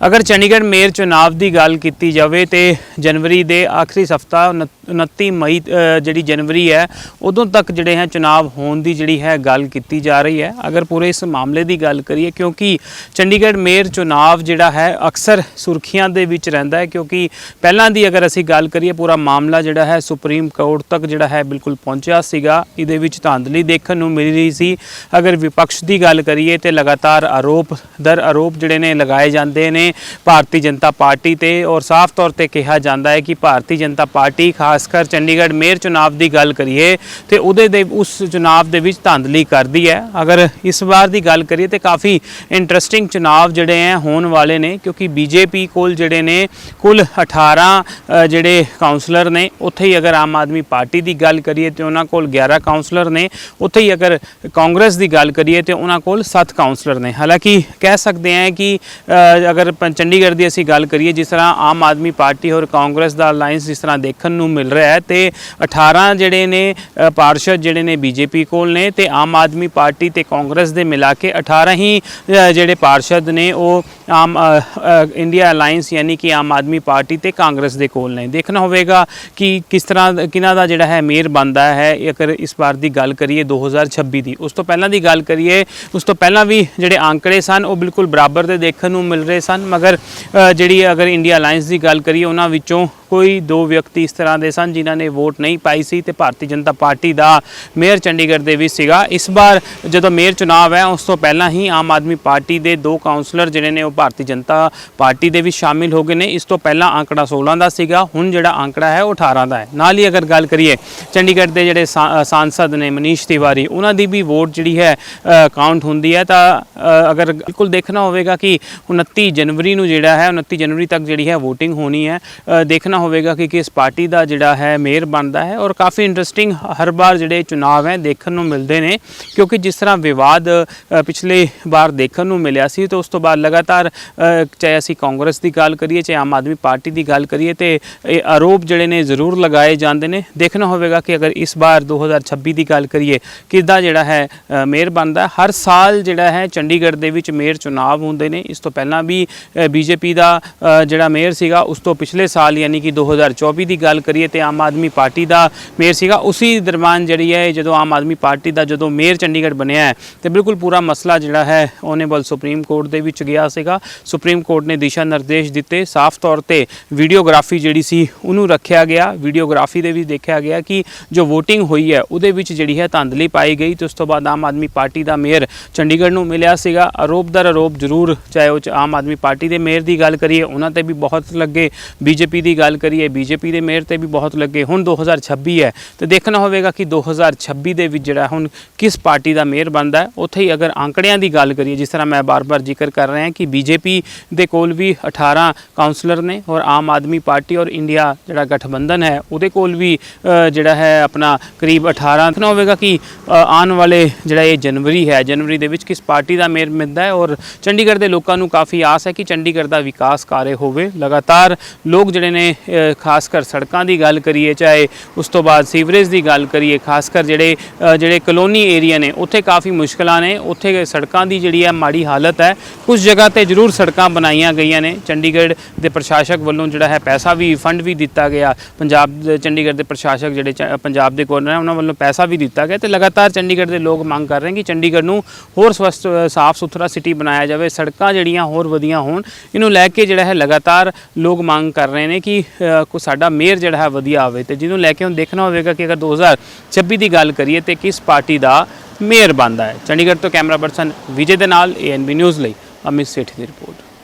ਅਗਰ ਚੰਡੀਗੜ੍ਹ ਮੇਅਰ ਚੁਣਾਵ ਦੀ ਗੱਲ ਕੀਤੀ ਜਾਵੇ ਤੇ ਜਨਵਰੀ ਦੇ ਆਖਰੀ ਹਫਤਾ 29 ਮਈ ਜਿਹੜੀ ਜਨਵਰੀ ਹੈ, ਉਦੋਂ ਤੱਕ ਜਿਹੜੇ ਹੈ ਚੁਣਾਵ ਹੋਣ ਦੀ ਜਿਹੜੀ ਹੈ ਗੱਲ ਕੀਤੀ ਜਾ ਰਹੀ ਹੈ। ਅਗਰ ਪੂਰੇ ਇਸ ਮਾਮਲੇ ਦੀ ਗੱਲ ਕਰੀਏ, ਕਿਉਂਕਿ ਚੰਡੀਗੜ੍ਹ ਮੇਅਰ ਚੁਣਾਵ ਜਿਹੜਾ ਹੈ ਅਕਸਰ ਸੁਰਖੀਆਂ ਦੇ ਵਿੱਚ ਰਹਿੰਦਾ ਹੈ, ਕਿਉਂਕਿ ਪਹਿਲਾਂ ਦੀ ਅਗਰ ਅਸੀਂ ਗੱਲ ਕਰੀਏ, ਪੂਰਾ ਮਾਮਲਾ ਜਿਹੜਾ ਹੈ ਸੁਪਰੀਮ ਕੋਰਟ ਤੱਕ ਜਿਹੜਾ ਹੈ ਬਿਲਕੁਲ ਪਹੁੰਚਿਆ ਸੀਗਾ। ਇਹਦੇ ਵਿੱਚ ਧਾਂਦਲੀ ਦੇਖਣ ਨੂੰ ਮਿਲ ਰਹੀ ਸੀ। ਅਗਰ ਵਿਪਕਸ਼ ਦੀ ਗੱਲ ਕਰੀਏ ਤੇ ਲਗਾਤਾਰ ਆਰੋਪ, ਦਰ ਆਰੋਪ ਜਿਹੜੇ ਨੇ ਲਗਾਏ ਜਾਂਦੇ ਨੇ ਭਾਰਤੀ ਜਨਤਾ ਪਾਰਟੀ ਤੇ ਔਰ ਸਾਫ਼ ਤੌਰ ਤੇ ਕਿਹਾ ਜਾਂਦਾ ਹੈ ਕਿ ਭਾਰਤੀ ਜਨਤਾ ਪਾਰਟੀ, ਖਾਸ ਕਰ ਚੰਡੀਗੜ੍ਹ ਮੇਅਰ ਚੁਣਾਵ ਦੀ ਗੱਲ ਕਰੀਏ ਤੇ ਉਹਦੇ ਦੇ ਉਸ ਚੁਣਾਵ ਦੇ ਵਿੱਚ ਧਾਂਦਲੀ ਕਰਦੀ ਹੈ। ਅਗਰ ਇਸ ਵਾਰ ਦੀ ਗੱਲ ਕਰੀਏ ਤੇ ਕਾਫੀ ਇੰਟਰਸਟਿੰਗ ਚੁਣਾਵ ਜਿਹੜੇ ਹੈ ਹੋਣ ਵਾਲੇ ਨੇ ਕਿਉਂਕਿ ਬੀਜੇਪੀ ਕੋਲ ਜਿਹੜੇ ਨੇ ਕੁੱਲ 18 ਜਿਹੜੇ ਕਾਉਂਸਲਰ ਨੇ, ਉੱਥੇ ਹੀ ਅਗਰ ਆਮ ਆਦਮੀ ਪਾਰਟੀ ਦੀ ਗੱਲ ਕਰੀਏ ਤੇ ਉਹਨਾਂ ਕੋਲ 11 ਕਾਉਂਸਲਰ ਨੇ, ਉੱਥੇ ਹੀ ਅਗਰ ਕਾਂਗਰਸ ਦੀ ਗੱਲ ਕਰੀਏ ਤੇ ਉਹਨਾਂ ਕੋਲ 7 ਕਾਉਂਸਲਰ ਨੇ। ਹਾਲਾਂਕਿ ਕਹਿ ਸਕਦੇ ਹਾਂ ਕਿ ਅਗਰ ਚੰਡੀਗੜ੍ਹ ਦੀ ਅਸੀਂ ਗੱਲ ਕਰੀਏ, ਜਿਸ ਤਰ੍ਹਾਂ ਆਮ ਆਦਮੀ ਪਾਰਟੀ ਔਰ ਕਾਂਗਰਸ ਦਾ ਅਲਾਈਅੰਸ ਜਿਸ ਤਰ੍ਹਾਂ ਦੇਖਣ ਨੂੰ ਮਿਲ ਰਿਹਾ ਹੈ, ਤੇ 18 ਜਿਹੜੇ ਨੇ ਪਾਰਸ਼ਦ ਜਿਹੜੇ ਨੇ ਬੀਜੇਪੀ ਕੋਲ ਨੇ, ਤੇ ਆਮ ਆਦਮੀ ਪਾਰਟੀ ਤੇ ਕਾਂਗਰਸ ਦੇ ਮਿਲਾ ਕੇ 18 ਹੀ ਜਿਹੜੇ ਪਾਰਸ਼ਦ ਨੇ, ਉਹ ਆਮ ਇੰਡੀਆ ਅਲਾਈਅੰਸ ਯਾਨੀ ਕਿ ਆਮ ਆਦਮੀ ਪਾਰਟੀ ਤੇ ਕਾਂਗਰਸ ਦੇ ਕੋਲ ਨੇ। ਦੇਖਣਾ ਹੋਵੇਗਾ ਕਿ ਕਿਸ ਤਰ੍ਹਾਂ ਦਾ- ਕਿਹਨਾਂ ਦਾ ਜਿਹੜਾ ਹੈ ਮੇਅਰ ਬਣਦਾ ਹੈ ਅਗਰ ਇਸ ਵਾਰ ਦੀ ਗੱਲ ਕਰੀਏ 2026 ਦੀ। ਉਸ ਤੋਂ ਪਹਿਲਾਂ ਦੀ ਗੱਲ ਕਰੀਏ, ਉਸ ਤੋਂ ਪਹਿਲਾਂ ਵੀ ਜਿਹੜੇ ਆંકੜੇ ਸਨ, ਉਹ ਬਿਲਕੁਲ ਬਰਾਬਰ ਦੇ ਦੇਖਣ ਨੂੰ ਮਿਲ ਰਹੇ ਸਨ। ਮਗਰ ਜਿਹੜੀ ਅਗਰ ਇੰਡੀਆ ਅਲਾਈਅੰਸ ਦੀ ਗੱਲ ਕਰੀਏ ਉਹਨਾਂ ਵਿੱਚੋਂ ਕੋਈ ਦੋ ਵਿਅਕਤੀ ਇਸ ਤਰ੍ਹਾਂ ਦੇ ਸਨ ਜਿਨ੍ਹਾਂ ਨੇ ਵੋਟ ਨਹੀਂ ਪਾਈ ਸੀ ਤੇ ਭਾਰਤੀ ਜਨਤਾ ਪਾਰਟੀ ਦਾ ਮੇਅਰ ਚੰਡੀਗੜ੍ਹ ਦੇ ਵਿੱਚ ਸੀਗਾ। ਇਸ ਵਾਰ ਜਦੋਂ ਮੇਅਰ ਚੁਣਾਵ ਹੈ, ਉਸ ਤੋਂ ਪਹਿਲਾਂ ਹੀ ਆਮ ਆਦਮੀ ਪਾਰਟੀ ਦੇ ਦੋ ਕਾਉਂਸਲਰ ਜਿਹੜੇ ਨੇ ਉਹ ਭਾਰਤੀ ਜਨਤਾ ਪਾਰਟੀ ਦੇ ਵਿੱਚ ਸ਼ਾਮਿਲ ਹੋ ਗਏ ਨੇ। ਇਸ ਤੋਂ ਪਹਿਲਾਂ ਆંકੜਾ 16 ਦਾ ਸੀਗਾ, ਹੁਣ ਜਿਹੜਾ ਆંકੜਾ ਹੈ, ਉਹ 18 ਦਾ ਹੈ। ਨਾਲ ਹੀ ਅਗਰ ਗੱਲ ਕਰੀਏ, ਚੰਡੀਗੜ੍ਹ ਦੇ ਜਿਹੜੇ ਸਾ- ਸਾਂਸਦ ਨੇ ਮਨੀਸ਼ ਤਿਵਾਰੀ, ਉਹਨਾਂ ਦੀ ਵੀ ਵੋਟ ਜਿਹੜੀ ਹੈ ਕਾਊਂਟ ਹੁੰਦੀ ਹੈ ਤਾਂ ਅਗਰ ਬਿਲਕੁਲ ਦੇਖਣਾ ਹੋਵੇਗਾ ਕਿ 29 ਜਨਵਰੀ ਨੂੰ ਜਿਹੜਾ ਹੈ 29 ਜਨਵਰੀ ਤੱਕ ਜਿਹੜੀ ਹੈ VOTING ਹੋਣੀ ਹੈ ਦੇਖਣਾ ਹੋਵੇਗਾ ਕਿ ਕਿਸ ਪਾਰਟੀ ਦਾ ਜਿਹੜਾ ਹੈ ਮੇਅਰ ਬਣਦਾ ਹੈ ਔਰ ਕਾਫੀ ਇੰਟਰਸਟਿੰਗ ਹਰ ਵਾਰ ਜਿਹੜੇ ਚੁਣਾਵ ਹੈ ਦੇਖਣ ਨੂੰ ਮਿਲਦੇ ਨੇ, ਕਿਉਂਕਿ ਜਿਸ ਤਰ੍ਹਾਂ ਵਿਵਾਦ ਪਿਛਲੇ ਵਾਰ ਦੇਖਣ ਨੂੰ ਮਿਲਿਆ ਸੀ ਤੇ ਉਸ ਤੋਂ ਬਾਅਦ ਲਗਾਤਾਰ ਚਾਹੇ ਅਸੀਂ ਕਾਂਗਰਸ ਦੀ ਗੱਲ ਕਰੀਏ, ਚਾਹੇ ਆਮ ਆਦਮੀ ਪਾਰਟੀ ਦੀ ਗੱਲ ਕਰੀਏ, ਤੇ ਇਹ ਆਰੋਪ ਜਿਹੜੇ ਨੇ ਜ਼ਰੂਰ ਲਗਾਏ ਜਾਂਦੇ ਨੇ। ਦੇਖਣਾ ਹੋਵੇਗਾ ਕਿ ਅਗਰ ਇਸ ਵਾਰ 2026 ਦੀ ਗੱਲ ਕਰੀਏ ਕਿੱਦਾਂ ਜਿਹੜਾ ਹੈ ਮੇਅਰ ਬਣਦਾ ਹਰ ਸਾਲ ਜਿਹੜਾ ਹੈ ਚੰਡੀਗੜ੍ਹ ਦੇ ਵਿੱਚ ਮੇਅਰ ਚੁਣਾਵ ਹੁੰਦੇ ਨੇ। ਇਸ ਤੋਂ ਪਹਿਲਾਂ ਵੀ ਬੀਜੇਪੀ ਦਾ ਜਿਹੜਾ ਮੇਅਰ ਸੀਗਾ, ਉਸ ਤੋਂ ਪਿਛਲੇ ਸਾਲ ਯਾਨੀ ਕਿ 2024 ਦੀ ਗੱਲ ਕਰੀਏ ਤੇ ਆਮ ਆਦਮੀ ਪਾਰਟੀ ਦਾ ਮੇਅਰ ਸੀਗਾ, ਉਸੇ ਦਰਮਿਆਨ ਜਿਹੜੀ ਹੈ, ਜਦੋਂ ਆਮ ਆਦਮੀ ਪਾਰਟੀ ਦਾ ਜਦੋਂ ਮੇਅਰ ਚੰਡੀਗੜ੍ਹ ਬਣਿਆ ਹੈ, ਤੇ ਬਿਲਕੁਲ ਪੂਰਾ ਮਸਲਾ ਜਿਹੜਾ ਹੈ, ਉਹਨੇ ਓਨੇਬਲ ਸੁਪਰੀਮ ਕੋਰਟ ਦੇ ਵਿੱਚ ਗਿਆ ਸੀਗਾ। ਸੁਪਰੀਮ ਕੋਰਟ ਨੇ ਦਿਸ਼ਾ ਨਿਰਦੇਸ਼ ਦਿੱਤੇ। ਸਾਫ਼ ਤੌਰ ਤੇ ਵੀਡੀਓਗ੍ਰਾਫੀ ਜਿਹੜੀ ਸੀ, ਉਹਨੂੰ ਰੱਖਿਆ ਗਿਆ। ਵੀਡੀਓਗ੍ਰਾਫੀ ਦੇ ਵਿੱਚ ਦੇਖਿਆ ਗਿਆ ਕਿ ਜੋ VOTING ਹੋਈ ਹੈ, ਉਹਦੇ ਵਿੱਚ ਜਿਹੜੀ ਹੈ ਧਾਂਦਲੀ ਪਾਈ ਗਈ ਤੇ ਉਸ ਤੋਂ ਬਾਅਦ ਆਮ ਆਦਮੀ ਪਾਰਟੀ ਦਾ ਮੇਅਰ ਚੰਡੀਗੜ੍ਹ ਨੂੰ ਮਿਲਿਆ ਸੀਗਾ। ਆਰੋਪ ਦਰ ਆਰੋਪ ਜ਼ਰੂਰ, ਚਾਹੇ ਉਹ 'ਚ ਆਮ ਆਦਮੀ ਪਾਰਟੀ ਦੇ ਮੇਅਰ ਦੀ ਗੱਲ ਕਰੀਏ, ਉਹਨਾਂ ਤੇ ਵੀ ਬਹੁਤ ਲੱਗੇ। ਬੀਜੇਪੀ ਦੀ ਗੱਲ ਕਰੀਏ, ਬੀਜੇਪੀ ਦੇ ਮੇਅਰ ਤੇ ਵੀ ਬਹੁਤ ਲੱਗੇ। ਹੁਣ 2026 ਹੈ, ਤੇ ਦੇਖਣਾ ਹੋਵੇਗਾ ਕਿ 2026 ਦੇ ਵਿੱਚ ਜਿਹੜਾ ਹੁਣ ਕਿਸ ਪਾਰਟੀ ਦਾ ਮੇਅਰ ਬਣਦਾ ਉੱਥੇ ਹੀ ਅਗਰ ਅੰਕੜਿਆਂ ਦੀ ਗੱਲ ਕਰੀਏ, ਜਿਸ ਤਰ੍ਹਾਂ ਮੈਂ ਬਾਰ-ਬਾਰ ਜ਼ਿਕਰ ਕਰ ਰਿਹਾ ਕਿ ਬੀਜੇਪੀ ਦੇ ਕੋਲ ਵੀ 18 ਕਾਉਂਸਲਰ ਨੇ ਔਰ ਆਮ ਆਦਮੀ ਪਾਰਟੀ ਔਰ ਇੰਡੀਆ ਜਿਹੜਾ ਗਠਬੰਧਨ ਹੈ, ਉਹਦੇ ਕੋਲ ਵੀ ਜਿਹੜਾ ਹੈ ਆਪਣਾ ਕਰੀਬ 18 ਦੇਖਣਾ ਹੋਵੇਗਾ ਕਿ ਆਉਣ ਵਾਲੇ ਜਿਹੜਾ ਇਹ ਜਨਵਰੀ ਹੈ, ਜਨਵਰੀ ਦੇ ਵਿੱਚ ਕਿਸ ਪਾਰਟੀ ਦਾ ਮੇਅਰ ਮਿਲਦਾ ਹੈ ਔਰ ਚੰਡੀਗੜ੍ਹ ਦੇ ਲੋਕਾਂ ਨੂੰ ਕਾਫੀ ਆਸ ਹੈ ਕਿ ਚੰਡੀਗੜ੍ਹ ਦਾ ਵਿਕਾਸ ਕਾਰਜ ਹੋਵੇ। ਲਗਾਤਾਰ ਲੋਕ ਜਿਹੜੇ ਨੇ ਖਾਸ ਕਰ ਸੜਕਾਂ ਦੀ ਗੱਲ ਕਰੀਏ, ਚਾਹੇ ਉਸ ਤੋਂ ਬਾਅਦ ਸੀਵਰੇਜ ਦੀ ਗੱਲ ਕਰੀਏ, ਖਾਸ ਕਰ ਜਿਹੜੇ ਜਿਹੜੇ ਕਲੋਨੀ ਏਰੀਆ ਨੇ, ਉੱਥੇ ਕਾਫੀ ਮੁਸ਼ਕਲਾਂ ਨੇ। ਉੱਥੇ ਸੜਕਾਂ ਦੀ ਜਿਹੜੀ ਹੈ ਮਾੜੀ ਹਾਲਤ ਹੈ, ਕੁਝ ਜਗ੍ਹਾ ਤੇ ਜ਼ਰੂਰ ਸੜਕਾਂ ਬਣਾਈਆਂ ਗਈਆਂ ਨੇ। ਚੰਡੀਗੜ੍ਹ ਦੇ ਪ੍ਰਸ਼ਾਸਕ ਵੱਲੋਂ ਜਿਹੜਾ ਹੈ ਪੈਸਾ ਵੀ, ਫੰਡ ਵੀ ਦਿੱਤਾ ਗਿਆ। ਪੰਜਾਬ ਚੰਡੀਗੜ੍ਹ ਦੇ ਪ੍ਰਸ਼ਾਸਕ ਜਿਹੜੇ ਚ- ਪੰਜਾਬ ਦੇ ਗਵਰਨਰ ਹੈ, ਉਹਨਾਂ ਵੱਲੋਂ ਪੈਸਾ ਵੀ ਦਿੱਤਾ ਗਿਆ ਤੇ ਲਗਾਤਾਰ ਚੰਡੀਗੜ੍ਹ ਦੇ ਲੋਕ ਮੰਗ ਕਰ ਰਹੇ ਕਿ ਚੰਡੀਗੜ੍ਹ ਨੂੰ ਹੋਰ ਸਵਸਥ ਸਾਫ਼ ਸੁਥਰਾ ਸਿਟੀ ਬਣਾਇਆ ਜਾਵੇ। ਸੜਕਾਂ ਜਿਹੜੀਆਂ ਹੋਰ ਵਧੀਆਂ ਹੋਣ, ਇਹਨੂੰ ਲੈ ਕੇ ਜਿਹੜਾ ਹੈ ਲਗਾਤਾਰ ਲੋਕ ਮੰਗ ਕਰ ਰਹੇ ਨੇ ਕਿ ਕੋ ਸਾਡਾ ਮੇਅਰ ਜਿਹੜਾ ਹੈ ਵਧੀਆ ਆਵੇ ਤੇ ਜਿਹਨੂੰ ਲੈ ਕੇ ਹੁਣ ਦੇਖਣਾ ਹੋਵੇਗਾ ਕਿ ਅਗਰ 2026 ਦੀ ਗੱਲ ਕਰੀਏ ਤੇ ਕਿਸ ਪਾਰਟੀ ਦਾ ਮੇਅਰ ਬਣਦਾ ਹੈ। ਚੰਡੀਗੜ੍ਹ ਤੋਂ ਕੈਮਰਾ ਪਰਸਨ ਵਿਜੇ ਦੇ ਨਾਲ ਏਐਨਬੀ ਨਿਊਜ਼ ਲਈ ਅਮਿਤ ਸੇਠੀ ਦੀ ਰਿਪੋਰਟ।